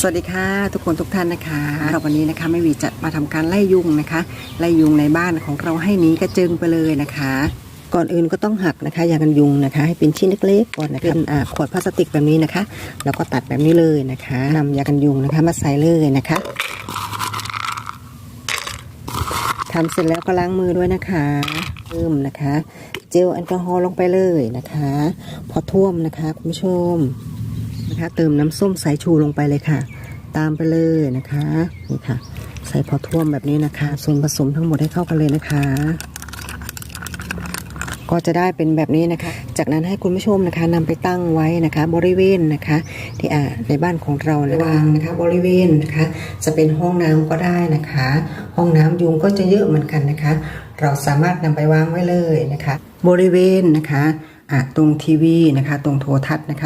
สวัสดีค่ะทุกคนทุกท่านนะคะ เราวันนี้นะคะไม่วีจะมาทำการไล่ยุงนะคะไล่ยุงในบ้านของเราให้หนี้กระเจิงไปเลยนะคะ ก่อนอื่นก็ต้องหักนะคะยากันยุงนะคะ ให้เป็นชิ้นเล็กๆก่อนนะคะเป็นอ่าขวดพลาสติกแบบนี้นะคะ แล้วก็ตัดแบบนี้เลยนะคะนำยากันยุงนะคะมาใส่เลยนะคะทำเสร็จแล้วก็ล้างมือด้วยนะคะเพิ่มนะคะ เจลแอลกอฮอล์ลงไปเลยนะคะ พอท่วมนะคะคุณผู้ชม นะคะ เติมน้ำส้มสายชูลงไปเลยค่ะ ตามไปเลยนะคะนี่ค่ะ ใส่พอท่วมแบบนี้นะคะ ส่วนผสมทั้งหมดให้เข้ากันเลยนะคะ ก็จะได้เป็นแบบนี้นะคะ จากนั้นให้คุณผู้ชมนะคะนำไปตั้งไว้นะคะ บริเวณนะคะ ที่อ่าในบ้านของเรานะวางนะคะ บริเวณนะคะ จะเป็นห้องน้ำก็ได้นะคะ ห้องน้ำยุงก็จะเยอะเหมือนกันนะคะ เราสามารถนำไปวางไว้เลยนะคะ บริเวณนะคะอะตรงทีวีนะคะ ตรงโทรทัศน์นะคะ